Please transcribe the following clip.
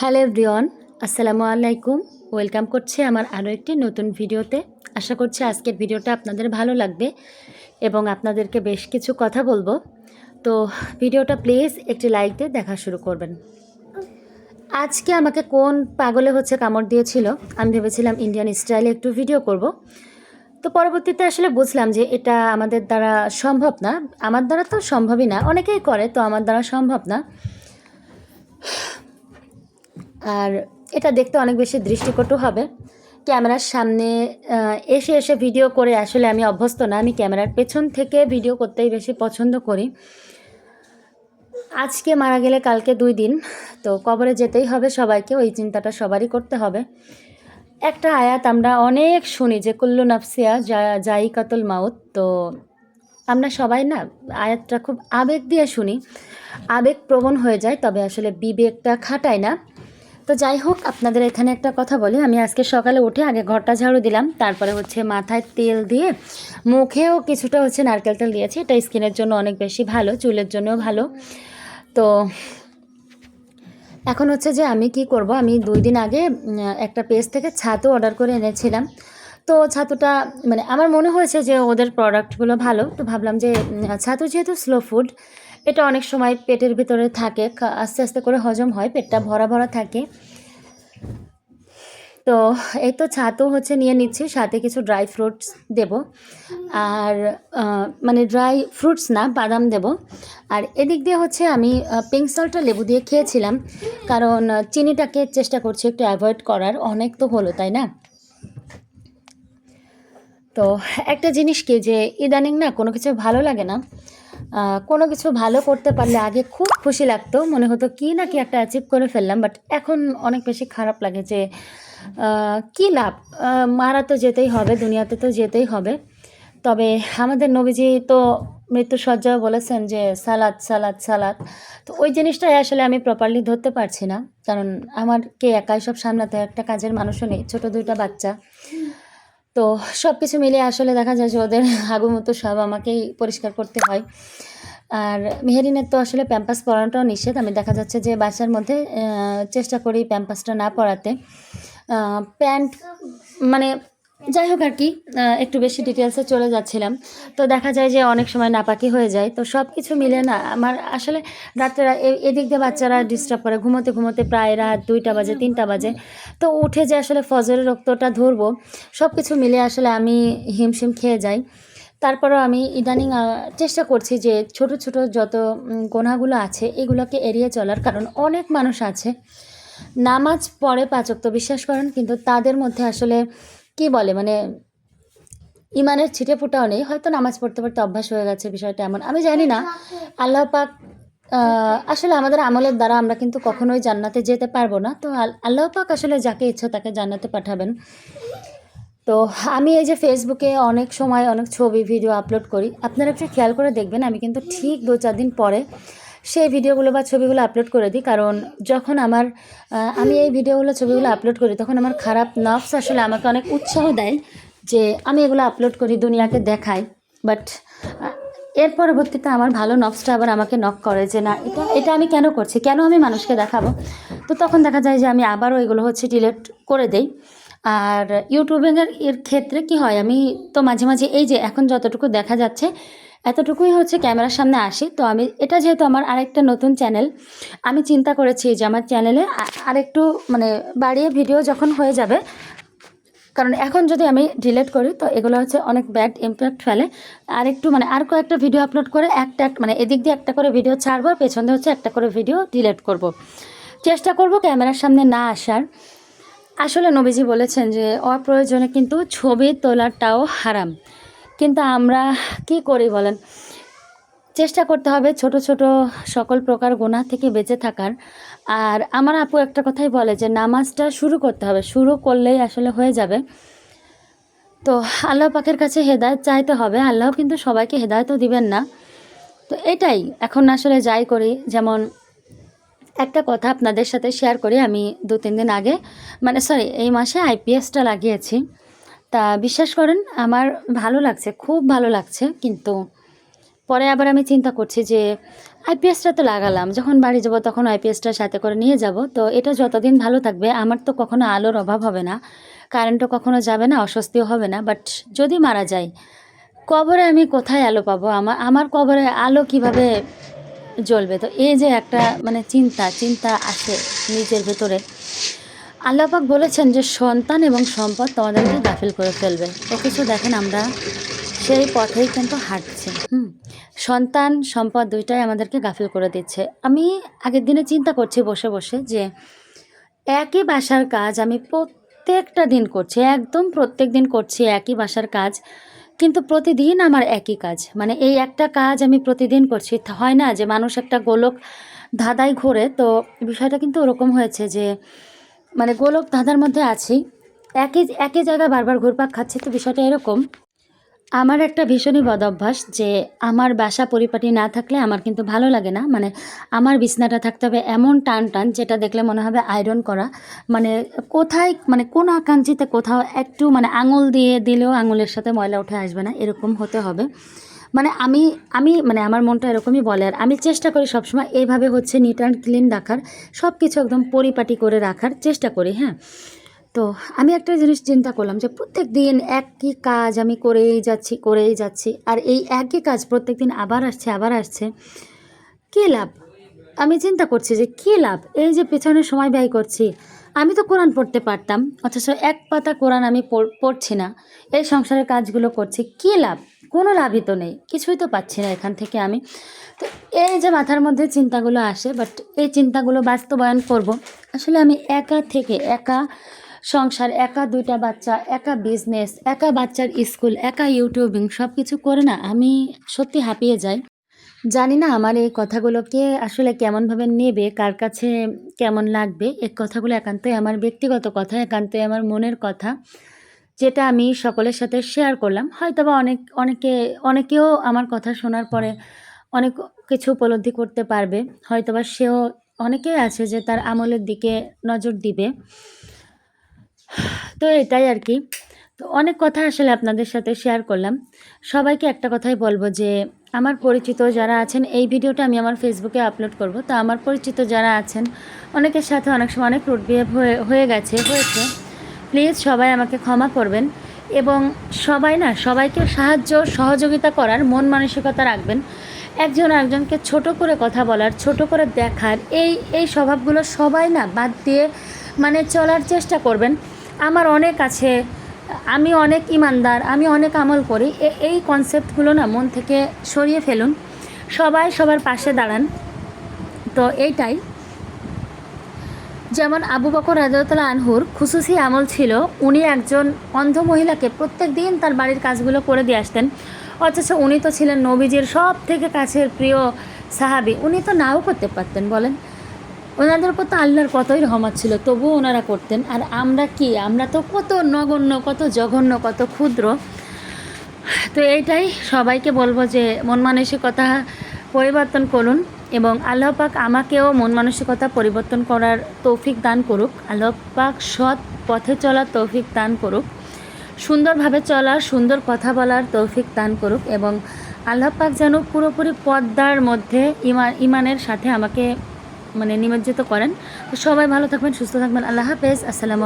Hello everyone, আসসালামু আলাইকুম। Welcome করছি আমার আরও একটি নতুন ভিডিওতে। আশা করছি আজকের ভিডিওটা আপনাদের ভালো লাগবে এবং আপনাদেরকে বেশ কিছু কথা বলব। তো ভিডিওটা প্লিজ একটি লাইক দিয়ে দেখা শুরু করবেন। আজকে আমাকে কোন পাগলে হচ্ছে কামড় দিয়েছিল, আমি ভেবেছিলাম ইন্ডিয়ান স্টাইলে একটু ভিডিও করব। তো পরবর্তীতে আসলে বুঝলাম যে এটা আমাদের দ্বারা সম্ভব না। আমার দ্বারা তো সম্ভবই না, অনেকেই করে, তো আমার দ্বারা সম্ভব না। আর এটা দেখতে অনেক বেশি দৃষ্টিকটু হবে। ক্যামেরার সামনে এসে এসে ভিডিও করে আসলে আমি অভ্যস্ত না। আমি ক্যামেরার পেছন থেকে ভিডিও করতেই বেশি পছন্দ করি। আজকে মারা গেলে কালকে দুই দিন, তো কবরে যেতেই হবে সবাইকে, ওই চিন্তাটা সবারই করতে হবে। একটা আয়াত আমরা অনেক শুনি যে, কুল্লু নাফসিয়া যা জাই কাতুল মাউত তো আমরা সবাই না আয়াতটা খুব আবেগ দিয়ে শুনি। আবেগ প্রবণ হয়ে যায়, তবে আসলে বিবেকটা খাটায় না। তো যাই হোক, আপনাদের এখানে একটা কথা বলি। আমি আজকে সকালে উঠে আগে ঘরটা ঝাড়ু দিলাম, তারপরে হচ্ছে মাথায় তেল দিয়ে মুখেও কিছুটা হচ্ছে নারকেল তেল দিয়েছি। এটা স্কিনের জন্য অনেক বেশি ভালো, চুলের জন্যও ভালো। তো এখন হচ্ছে যে আমি কি করব? আমি দুই দিন আগে একটা পেস্ট থেকে ছাতু অর্ডার করে এনেছিলাম। তো ছাতুটা মানে আমার মনে হয়েছে যে ওদের প্রোডাক্টগুলো ভালো। তো ভাবলাম যে ছাতু যেহেতু স্লো ফুড এটা অনেক সময় পেটের ভিতরে থাকে আস্তে আস্তে করে হজম হয়, পেটটা ভরা ভরা থাকে। তো এই তো ছাতু হচ্ছে নিয়ে নিচ্ছি, সাথে কিছু ড্রাই ফ্রুটস দেব। আর মানে ড্রাই ফ্রুটস না, বাদাম দেব। আর এদিক দিয়ে হচ্ছে আমি পিঙ্ক সল্টটা লেবু দিয়ে খেয়েছিলাম। কারণ চিনিটাকে চেষ্টা করছি একটু অ্যাভয়েড করার, অনেক তো হলো, তাই না? তো একটা জিনিস কি যে ইদানিং না কোনো কিছু ভালো লাগে না। কোনো কিছু ভালো করতে পারলে আগে খুব খুশি লাগতো, মনে হতো কি না কি একটা অ্যাচিভ করে ফেললাম বাট এখন অনেক বেশি খারাপ লাগে যে কি লাভ? মারা তো যেতেই হবে, দুনিয়াতে তো যেতেই হবে। তবে আমাদের নবীজি তো মৃত্যু সজ্জাও বলেছেন যে, সালাদ সালাদ সালাদ। তো ওই জিনিসটাই আসলে আমি প্রপারলি ধরতে পারছি না। কারণ আমার কে একাই সব সামলাতে একটা কাজের মানুষও নেই, ছোটো দুইটা বাচ্চা। তো সব কিছু মিলে আসলে দেখা যায় যে ওদের হাগুমতো সব আমাকেই পরিষ্কার করতে হয়। আর মেহেরিনের তো আসলে প্যাম্পাস পরানোটাও নিষেধ। আমি দেখা যাচ্ছে যে বাসার মধ্যে চেষ্টা করি প্যাম্পাসটা না পরাতে। প্যান্ট মানে যাই হোক আর কি একটু বেশি ডিটেলসে চলে যাচ্ছিলাম। তো দেখা যায় যে অনেক সময় নাপাকি হয়ে যায়। তো সব কিছু মিলে না, আমার আসলে রাত্রেরা এ- এদিক দিয়ে বাচ্চারা ডিস্টার্ব করে, ঘুমোতে ঘুমোতে প্রায় রাত দুইটা বাজে, তিনটা বাজে। তো উঠে যে আসলে ফজরের রক্তটা ধরবো সব কিছু মিলে আসলে আমি হিমশিম খেয়ে যাই। তারপরেও আমি ইদানিং চেষ্টা করছি যে ছোট ছোট যত গোনাগুলো আছে, এগুলোকে এড়িয়ে চলার কারণ অনেক মানুষ আছে। নামাজ পড়ে পাচক তো বিশ্বাস করেন, কিন্তু তাদের মধ্যে আসলে কি বলে মানে ইমানের ছিটে ফোটাও নেই, হয়তো নামাজ পড়তে পড়তে অভ্যাস হয়ে গেছে বিষয়টা এমন, আমি জানি না। আল্লাহ পাক আসলে আমাদের আমলের দ্বারা আমরা কিন্তু কখনোই জান্নাতে যেতে পারব না। তো আল- আল্লাহ পাক আসলে যাকে ইচ্ছা তাকে জান্নাতে পাঠাবেন। তো আমি এই যে ফেসবুকে অনেক সময় অনেক ছবি, ভিডিও আপলোড করি, আপনারা একটু খেয়াল করে দেখবেন, আমি কিন্তু ঠিক দু চার দিন পরে সেই ভিডিওগুলো বা ছবিগুলো আপলোড করে দিই। কারণ যখন আমার আমি এই ভিডিওগুলো, ছবিগুলো আপলোড করি, তখন আমার খারাপ নফস আসলে আমাকে অনেক উৎসাহ দেয় যে আমি এগুলো আপলোড করি, দুনিয়াকে দেখাই। বাট এর পরবর্তীতে আমার ভালো নফসটা আবার আমাকে নক করে যে না, এটা এটা আমি কেন করছি? কেন আমি মানুষকে দেখাবো? তো তখন দেখা যায় যে আমি আবারও এগুলো হচ্ছে ডিলেট করে দেই। আর ইউটিউবের এর ক্ষেত্রে কি হয়, আমি তো মাঝে মাঝে এই যে এখন যতটুকু দেখা যাচ্ছে এতটুকুই হচ্ছে ক্যামেরার সামনে আসি। তো আমি, এটা যেহেতু আমার আরেকটা নতুন চ্যানেল, আমি চিন্তা করেছি যে আমার চ্যানেলে আরেকটু মানে বাড়িয়ে ভিডিও যখন হয়ে যাবে, কারণ এখন যদি আমি ডিলেট করি, তো এগুলো হচ্ছে অনেক ব্যাড ইম্প্যাক্ট ফেলে। আর একটু মানে আর কয়েকটা ভিডিও আপলোড করে একটা এক- মানে এদিক দিয়ে একটা করে ভিডিও ছাড়বো, আর হচ্ছে একটা করে ভিডিও ডিলেট করব। চেষ্টা করব ক্যামেরার সামনে না আসার। আসলে নবীজি বলেছেন যে, অপ্রয়োজনে কিন্তু ছবি তোলাটাও হারাম। কিন্তু আমরা কি করি বলেন? চেষ্টা করতে হবে ছোট ছোট সকল প্রকার গোনা থেকে বেঁচে থাকার। আর আমার আপু একটা কথাই বলে যে, নামাজটা শুরু করতে হবে। শুরু করলেই আসলে হয়ে যাবে। তো আল্লাহ পাকের কাছে হেদায়ত চাইতে হবে। আল্লাহ কিন্তু সবাইকে হেদায়তও দিবেন না। তো এটাই এখন আসলে যাই করি। যেমন একটা কথা আপনাদের সাথে শেয়ার করি। আমি দু, তিন দিন আগে মানে সরি এই মাসে আইপিএসটা লাগিয়েছি। তা বিশ্বাস করেন, আমার ভালো লাগছে, খুব ভালো লাগছে, কিন্তু পরে আবার আমি চিন্তা করছি যে আইপিএসটা তো লাগালাম, যখন বাড়ি যাব তখন আইপিএসটা সাথে করে নিয়ে যাব, তো এটা যতদিন ভালো থাকবে আমার তো কখনো আলোর অভাব হবে না কারেন্টও কখনো যাবে না, অস্বস্তিও হবে না বাট যদি মারা যায়, কবরে আমি কোথায় আলো পাবো আমার আমার কবরে আলো কীভাবে জ্বলবে? তো এই যে একটা মানে চিন্তা চিন্তা আসে নিজের ভেতরে। আল্লাপাক বলেছেন যে সন্তান এবং সম্পদ তোমাদেরকে গাফিল করে ফেলবে। তো কিছু দেখেন আমরা, সেই পথেই কিন্তু হাঁটছি। হুম, সন্তান, সম্পদ দুইটাই আমাদেরকে গাফিল করে দিচ্ছে। আমি আগের দিনে চিন্তা করছি বসে বসে যে একই বাসার কাজ আমি প্রত্যেকটা দিন করছি, একদম প্রত্যেক দিন করছি একই বাসার কাজ, কিন্তু প্রতিদিন আমার একই কাজ। মানে এই একটা কাজ আমি প্রতিদিন করছি। হয় না যে মানুষ একটা গোলক ধাঁধায় ঘোরে, তো বিষয়টা কিন্তু ওরকম হয়েছে যে মানে গোলক ধাঁধার মধ্যে আছি। একই একই জায়গায় বারবার ঘুরপাক খাচ্ছি, তো বিষয়টা এরকম। আমার একটা ভীষণই বদ অভ্যাস যে আমার বাসা পরিপাটি না থাকলে আমার কিন্তু ভালো লাগে না। মানে আমার বিছনাটা থাকতে হবে এমন টান টান যেটা দেখলে মনে হবে আয়রন করা। মানে কোথায় মানে কোন আকাঙ্ক্ষিতে কোথাও একটু মানে আঙুল দিয়ে দিলেও আঙুলের সাথে ময়লা উঠে আসবে না, এরকম হতে হবে। মানে আমি আমি মানে আমার মনটা এরকমই বলে আর আমি চেষ্টা করি সবসময় এইভাবে হচ্ছে নিট অ্যান্ড ক্লিন রাখার সব কিছু একদম পরিপাটি করে রাখার চেষ্টা করি হ্যাঁ। তো আমি একটা জিনিস চিন্তা করলাম যে প্রত্যেক দিন একই কাজ আমি করেই যাচ্ছি করেই যাচ্ছি আর এই একই কাজ প্রত্যেক দিন আবার আসছে আবার আসছে, কী লাভ? আমি চিন্তা করছি যে কী লাভ? এই যে পেছনে সময় ব্যয় করছি, আমি তো কোরআন পড়তে পারতাম, অথচ এক পাতা কোরআন আমি পড়- পড়ছি না, এই সংসারের কাজগুলো করছি, কী লাভ? কোনো লাভই তো নেই, কিছুই তো পাচ্ছি না এখান থেকে আমি। তো এই যে মাথার মধ্যে চিন্তাগুলো আসে বাট এই চিন্তাগুলো বাস্তবায়ন করব। আসলে আমি একা থেকে একা সংসার, একা দুইটা বাচ্চা, একা বিজনেস একা বাচ্চার স্কুল একা ইউটিউবিং সব কিছু করে না, আমি সত্যি হাঁপিয়ে যাই। জানি না আমার এই কথাগুলোকে আসলে কেমনভাবে নেবে, কার কাছে কেমন লাগবে, এই কথাগুলো একান্তই আমার ব্যক্তিগত কথা, একান্তই আমার মনের কথা। যেটা আমি সকলের সাথে শেয়ার করলাম। হয়তো বা অনেক, অনেকে, অনেকেও আমার কথা শোনার পরে অনেক কিছু উপলব্ধি করতে পারবে। হয়তো বা সেও অনেকেই আছে যে তার আমলের দিকে নজর দিবে। তো এটাই আর কি। তো অনেক কথা আসলে আপনাদের সাথে শেয়ার করলাম। সবাইকে একটা কথাই বলব যে, আমার পরিচিত যারা আছেন, এই ভিডিওটা আমি আমার ফেসবুকে আপলোড করব। তো আমার পরিচিত যারা আছেন, অনেকের সাথে অনেক সময় অনেক রুট বিহেভ হয়ে হয়ে গেছে, হয়েছে। প্লিজ সবাই আমাকে ক্ষমা করবেন এবং সবাই না, সবাইকে সাহায্য, সহযোগিতা করার মন মানসিকতা রাখবেন। একজন একজনকে ছোট করে কথা বলার, ছোট করে দেখার, এই এই স্বভাবগুলো সবাই না বাদ দিয়ে মানে চলার চেষ্টা করবেন। আমার অনেক আছে, আমি অনেক ইমানদার, আমি অনেক আমল করি। এই কনসেপ্টগুলো না মন থেকে সরিয়ে ফেলুন। সবাই সবার পাশে দাঁড়ান। তো এইটাই। যেমন আবু বকর রাজতলা আনহুর খুশুসি আমল ছিল, উনি একজন অন্ধ মহিলাকে প্রত্যেক দিন তার বাড়ির কাজগুলো করে দিয়ে আসতেন। অথচ উনি তো ছিলেন নবীজির সব থেকে কাছের প্রিয় সাহাবি। উনি তো নাও করতে পারতেন, বলেন। ওনাদের উপর তো আল্লাহর কতই রহমত ছিল, তবুও ওনারা করতেন। আর আমরা কি? আমরা তো কত নগণ্য, কত জঘন্য, কত ক্ষুদ্র। তো এইটাই সবাইকে বলব যে মন মানসিকতা পরিবর্তন করুন। এবং আল্লাহ পাক আমাকেও মন মানসিকতা পরিবর্তন করার তৌফিক দান করুক। আল্লাহ পাক সৎ পথে চলার তৌফিক দান করুক। সুন্দরভাবে চলার, সুন্দর কথা বলার তৌফিক দান করুক এবং আল্লাহ পাক যেন পুরোপুরি পদ্মার মধ্যে ইমান ইমানের সাথে আমাকে মানে নিমজ্জিত করেন। সবাই ভালো থাকবেন, সুস্থ থাকবেন। আল্লাহ হাফেজ। আসসালামু